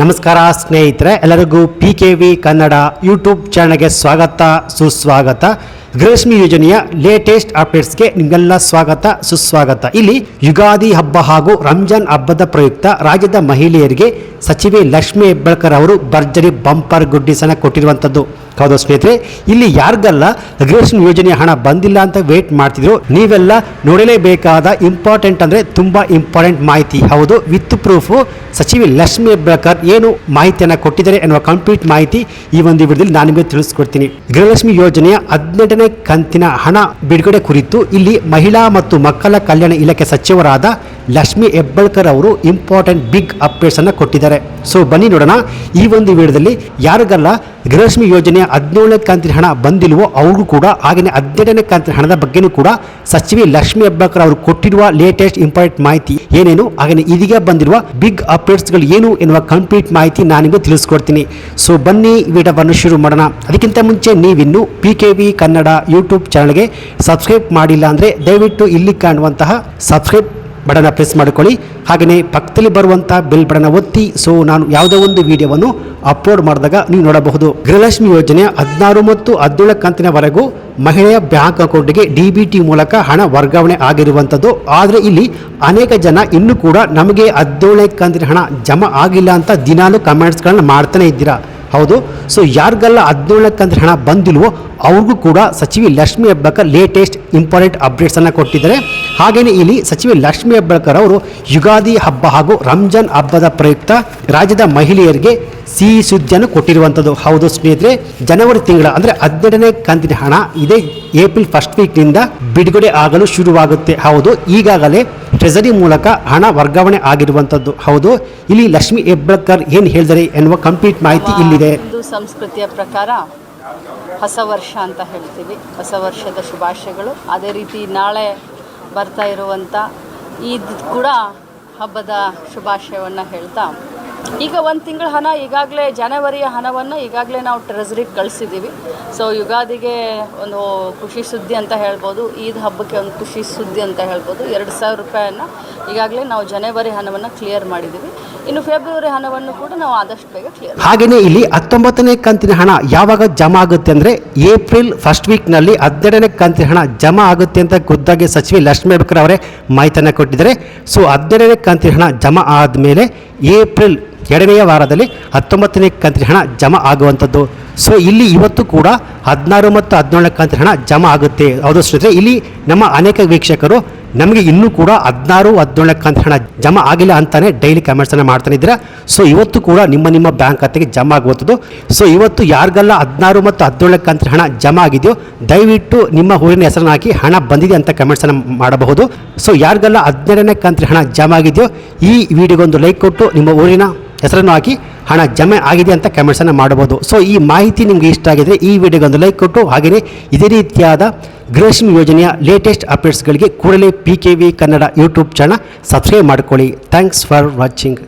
ನಮಸ್ಕಾರ ಸ್ನೇಹಿತರೆ, ಎಲ್ಲರಿಗೂ P K V Kannada YouTube ಚಾನಲ್ಗೆ ಸ್ವಾಗತ, ಸುಸ್ವಾಗತ. ಗೃಹಲಕ್ಷ್ಮಿ ಯೋಜನೆಯ ಲೇಟೆಸ್ಟ್ ಅಪ್ಡೇಟ್ಸ್ಗೆ ನಿಮಗೆಲ್ಲ ಸ್ವಾಗತ, ಸುಸ್ವಾಗತ. ಇಲ್ಲಿ ಯುಗಾದಿ ಹಬ್ಬ ಹಾಗೂ ರಂಜಾನ್ ಹಬ್ಬದ ಪ್ರಯುಕ್ತ ರಾಜ್ಯದ ಮಹಿಳೆಯರಿಗೆ ಸಚಿವೆ ಲಕ್ಷ್ಮಿ ಹೆಬ್ಬಾಳ್ಕರ್ ಅವರು ಭರ್ಜರಿ ಬಂಪರ್ ಗುಡ್ಡಿಸನ ಕೊಟ್ಟಿರುವಂಥದ್ದು ಹೌದು ಸ್ನೇಹಿತರೆ, ಇಲ್ಲಿ ಯಾರಿಗೆಲ್ಲ ಅಗ್ರೇಷನ್ ಯೋಜನೆ ಹಣ ಬಂದಿಲ್ಲ ಅಂತ ವೇಟ್ ಮಾಡ್ತಿದ್ರು. ನೀವೆಲ್ಲ ನೋಡಲೇಬೇಕಾದ ಇಂಪಾರ್ಟೆಂಟ್ ಅಂದರೆ ತುಂಬ ಇಂಪಾರ್ಟೆಂಟ್ ಮಾಹಿತಿ. ಹೌದು ವಿತ್ ಪ್ರೂಫು ಸಚಿವೆ ಲಕ್ಷ್ಮಿ ಹೆಬ್ಬಾಳ್ಕರ್ ಏನು ಮಾಹಿತಿಯನ್ನು ಕೊಟ್ಟಿದ್ದಾರೆ ಎನ್ನುವ ಕಂಪ್ಲೀಟ್ ಮಾಹಿತಿ ಈ ಒಂದು ವಿಡಿಯೋದಲ್ಲಿ ನಾನು ನಿಮಗೆ ತಿಳಿಸ್ಕೊಡ್ತೀನಿ. ಗೃಹಲಕ್ಷ್ಮಿ ಯೋಜನೆಯ ಹದಿನೆಂಟನೇ ಕಂತಿನ ಹಣ ಬಿಡುಗಡೆ ಕುರಿತು ಇಲ್ಲಿ ಮಹಿಳಾ ಮತ್ತು ಮಕ್ಕಳ ಕಲ್ಯಾಣ ಇಲಾಖೆ ಸಚಿವರಾದ ಲಕ್ಷ್ಮಿ ಹೆಬ್ಬಳ್ಕರ್ ಅವರು ಇಂಪಾರ್ಟೆಂಟ್ ಬಿಗ್ ಅಪ್ಡೇಟ್ಸ್ ಅನ್ನು ಕೊಟ್ಟಿದ್ದಾರೆ. ಸೊ ಬನ್ನಿ ನೋಡೋಣ ಈ ಒಂದು ವಿಡಿಯೋದಲ್ಲಿ ಯಾರಿಗೆಲ್ಲ ಗೃಹಲಕ್ಷ್ಮಿ ಯೋಜನೆಯ ಹದಿನೇಳನೇ ಕಂತಿನ ಹಣ ಬಂದಿಲ್ವೋ ಅವರು ಕೂಡ ಹಾಗೆಯೇ ಹದಿನೆಂಟನೇ ಕಂತಿನ ಹಣದ ಬಗ್ಗೆನೂ ಕೂಡ ಸಚಿವೆ ಲಕ್ಷ್ಮಿ ಹೆಬ್ಬಕರ್ ಅವರು ಕೊಟ್ಟಿರುವ ಲೇಟೆಸ್ಟ್ ಇಂಪಾರ್ಟೆಂಟ್ ಮಾಹಿತಿ ಏನೇನು ಹಾಗೆಯೇ ಇದೀಗ ಬಂದಿರುವ ಬಿಗ್ ಅಪ್ಡೇಟ್ಸ್ಗಳು ಏನು ಎನ್ನುವ ಕಂಪ್ಲೀಟ್ ಮಾಹಿತಿ ನಾನು ನಿಮಗೆ ತಿಳಿಸ್ಕೊಡ್ತೀನಿ. ಸೊ ಬನ್ನಿ ವಿಡಿಯೋವನ್ನು ಶುರು ಮಾಡೋಣ. ಅದಕ್ಕಿಂತ ಮುಂಚೆ ನೀವಿನ್ನು P K V Kannada YouTube ಚಾನಲ್ಗೆ ಸಬ್ಸ್ಕ್ರೈಬ್ ಮಾಡಿಲ್ಲ ಅಂದರೆ ದಯವಿಟ್ಟು ಇಲ್ಲಿ ಕಾಣುವಂತಹ ಸಬ್ಸ್ಕ್ರೈಬ್ ಬಟನ್ನ ಪ್ರೆಸ್ ಮಾಡಿಕೊಳ್ಳಿ. ಹಾಗೆಯೇ ಪಕ್ಕದಲ್ಲಿ ಬರುವಂಥ ಬೆಲ್ ಬಟನ್ನ ಒತ್ತಿ ಸೊ ನಾನು ಯಾವುದೋ ಒಂದು ವಿಡಿಯೋವನ್ನು ಅಪ್ಲೋಡ್ ಮಾಡಿದಾಗ ನೀವು ನೋಡಬಹುದು. ಗೃಹಲಕ್ಷ್ಮಿ ಯೋಜನೆ ಹದಿನಾರು ಮತ್ತು ಹದಿನೇಳು ಕಂತಿನವರೆಗೂ ಮಹಿಳೆಯ ಬ್ಯಾಂಕ್ ಅಕೌಂಟ್ಗೆ ಡಿ ಬಿ ಟಿ ಮೂಲಕ ಹಣ ವರ್ಗಾವಣೆ ಆಗಿರುವಂಥದ್ದು. ಆದರೆ ಇಲ್ಲಿ ಅನೇಕ ಜನ ಇನ್ನೂ ಕೂಡ ನಮಗೆ ಹದಿನೇಳನೇ ಕಂತಿನ ಹಣ ಜಮಾ ಆಗಿಲ್ಲ ಅಂತ ದಿನಾಲು ಕಮೆಂಟ್ಸ್ಗಳನ್ನ ಮಾಡ್ತಾನೆ ಇದ್ದೀರಾ. ಹೌದು. ಸೊ ಯಾರಿಗೆಲ್ಲ ಹದಿನೇಳಕ್ಕಂದ್ರೆ ಹಣ ಬಂದಿಲ್ವೋ, ಅವ್ರಿಗೂ ಕೂಡ ಸಚಿವೆ ಲಕ್ಷ್ಮಿ ಹೆಬ್ಬಾಳ್ಕರ್ ಲೇಟೆಸ್ಟ್ ಇಂಪಾರ್ಟೆಂಟ್ ಅಪ್ಡೇಟ್ಸನ್ನು ಕೊಟ್ಟಿದ್ದಾರೆ. ಹಾಗೆಯೇ ಇಲ್ಲಿ ಸಚಿವೆ ಲಕ್ಷ್ಮಿ ಹೆಬ್ಬಳ್ಕರ್ ಅವರು ಯುಗಾದಿ ಹಬ್ಬ ಹಾಗೂ ರಂಜಾನ್ ಹಬ್ಬದ ಪ್ರಯುಕ್ತ ರಾಜ್ಯದ ಮಹಿಳೆಯರಿಗೆ ಸಿಹಿ ಸುದ್ದಿಯನ್ನು ಕೊಟ್ಟಿರುವಂಥದ್ದು. ಹೌದು ಸ್ನೇಹಿತರೆ ಜನವರಿ ತಿಂಗಳ ಅಂದರೆ ಹದಿನೆಂಟನೇ ಕಂತಿನ ಹಣ ಇದೇ ಏಪ್ರಿಲ್ ಫಸ್ಟ್ ವೀಕ್ನಿಂದ ಬಿಡುಗಡೆ ಆಗಲು ಶುರುವಾಗುತ್ತೆ. ಹೌದು ಈಗಾಗಲೇ ಟ್ರೆಜರಿ ಮೂಲಕ ಹಣ ವರ್ಗಾವಣೆ ಆಗಿರುವಂಥದ್ದು. ಹೌದು ಇಲ್ಲಿ ಲಕ್ಷ್ಮಿ ಹೆಬ್ಬಳ್ಕರ್ ಏನು ಹೇಳಿದರೆ ಎನ್ನುವ ಕಂಪ್ಲೀಟ್ ಮಾಹಿತಿ ಇಲ್ಲಿದೆ. ಸಂಸ್ಕೃತಿಯ ಪ್ರಕಾರ ಹೊಸ ವರ್ಷ ಅಂತ ಹೇಳ್ತೀವಿ. ಹೊಸ ವರ್ಷದ ಶುಭಾಶಯಗಳು. ಅದೇ ರೀತಿ ನಾಳೆ ಬರ್ತಾ ಇರುವಂಥ ಈದ್ ಕೂಡ ಹಬ್ಬದ ಶುಭಾಶಯವನ್ನು ಹೇಳ್ತಾ ಈಗ ಒಂದು ತಿಂಗಳ ಹಣ, ಈಗಾಗಲೇ ಜನವರಿಯ ಹಣವನ್ನು ಈಗಾಗಲೇ ನಾವು ಟ್ರೆಸರಿಗೆ ಕಳಿಸಿದ್ದೀವಿ ಸೊ ಯುಗಾದಿಗೆ ಒಂದು ಖುಷಿ ಸುದ್ದಿ ಅಂತ ಹೇಳ್ಬೋದು, ಈದ್ ಹಬ್ಬಕ್ಕೆ ಒಂದು ಖುಷಿ ಸುದ್ದಿ ಅಂತ ಹೇಳ್ಬೋದು. ಎರಡು ಸಾವಿರ ರೂಪಾಯಿಯನ್ನು ಈಗಾಗಲೇ ನಾವು ಜನವರಿ ಹಣವನ್ನು ಕ್ಲಿಯರ್ ಮಾಡಿದ್ದೀವಿ ಇನ್ನು ಫೆಬ್ರವರಿ ಹಣವನ್ನು ಕೂಡ ನಾವು ಆದಷ್ಟು ಬೇಗ ಕ್ಲಿಯರ್ ಹಾಗೆಯೇ ಇಲ್ಲಿ ಹತ್ತೊಂಬತ್ತನೇ ಕಂತಿನ ಹಣ ಯಾವಾಗ ಜಮಾ ಆಗುತ್ತೆ ಅಂದರೆ ಏಪ್ರಿಲ್ ಫಸ್ಟ್ ವೀಕ್ನಲ್ಲಿ ಹದಿನೆರಡನೇ ಕಂತಿನ ಹಣ ಜಮಾ ಆಗುತ್ತೆ ಅಂತ ಖುದ್ದಾಗಿ ಸಚಿವೆ ಲಕ್ಷ್ಮೀ ಹೆಬ್ಬಳ್ಕರ್ ಅವರೇ ಮಾಹಿತಿಯನ್ನು ಕೊಟ್ಟಿದ್ದಾರೆ. ಸೊ ಹದಿನೆರಡನೇ ಕಂತಿನ ಹಣ ಜಮಾ ಆದಮೇಲೆ ಏಪ್ರಿಲ್ ಎರಡನೆಯ ವಾರದಲ್ಲಿ ಹತ್ತೊಂಬತ್ತನೇ ಕಂತಿನ ಹಣ ಜಮಾ ಆಗುವಂಥದ್ದು. ಸೊ ಇಲ್ಲಿ ಇವತ್ತು ಕೂಡ ಹದಿನಾರು ಮತ್ತು ಹದಿನೇಳನೇ ಕಂತಿನ ಹಣ ಜಮಾ ಆಗುತ್ತೆ. ಹೌದು ಸ್ನೇಹಿತರೆ, ಇಲ್ಲಿ ನಮ್ಮ ಅನೇಕ ವೀಕ್ಷಕರು ನಮಗೆ ಇನ್ನೂ ಕೂಡ ಹದಿನಾರು, ಹದಿನೇಳನೇ ಕಂತಿನ ಹಣ ಜಮಾ ಆಗಿಲ್ಲ ಅಂತಾನೆ ಡೈಲಿ ಕಮೆಂಟ್ಸನ್ನು ಮಾಡ್ತಾನೆ ಇದ್ದೀರಾ? ಸೊ ಇವತ್ತು ಕೂಡ ನಿಮ್ಮ ನಿಮ್ಮ ಬ್ಯಾಂಕ್ ಖಾತೆಗೆ ಜಮಾ ಆಗುವಂಥದ್ದು. ಸೊ ಇವತ್ತು ಯಾರಿಗೆಲ್ಲ ಹದಿನಾರು ಮತ್ತು ಹದಿನೇಳನೇ ಕಂತಿನ ಹಣ ಜಮಾ ಆಗಿದೆಯೋ, ದಯವಿಟ್ಟು ನಿಮ್ಮ ಊರಿನ ಹೆಸರನ್ನು ಹಾಕಿ ಹಣ ಬಂದಿದೆ ಅಂತ ಕಮೆಂಟ್ಸನ್ನು ಮಾಡಬಹುದು. ಸೊ ಯಾರಿಗೆಲ್ಲ ಹದಿನೇಳನೇ ಕಂತಿನ ಹಣ ಜಮಾ ಆಗಿದೆಯೋ, ಈ ವಿಡಿಯೋಗೊಂದು ಲೈಕ್ ಕೊಟ್ಟು ನಿಮ್ಮ ಊರಿನ ಹೆಸರನ್ನು ಹಾಕಿ ಹಣ ಜಮೆ ಆಗಿದೆ ಅಂತ ಕಮೆಂಟ್ಸನ್ನು ಮಾಡಬಹುದು ಸೊ ಈ ಮಾಹಿತಿ ನಿಮಗೆ ಇಷ್ಟ ಆಗಿದ್ರೆ ಈ ವಿಡಿಯೋಗೊಂದು ಲೈಕ್ ಕೊಟ್ಟು, ಹಾಗೆಯೇ ಇದೇ ರೀತಿಯಾದ ಗೃಹಲಕ್ಷ್ಮಿ ಯೋಜನೆಯ ಲೇಟೆಸ್ಟ್ ಅಪ್ಡೇಟ್ಸ್ಗಳಿಗೆ ಕೂಡಲೇ P K V Kannada YouTube channel subscribe ಮಾಡ್ಕೊಳ್ಳಿ. Thanks for watching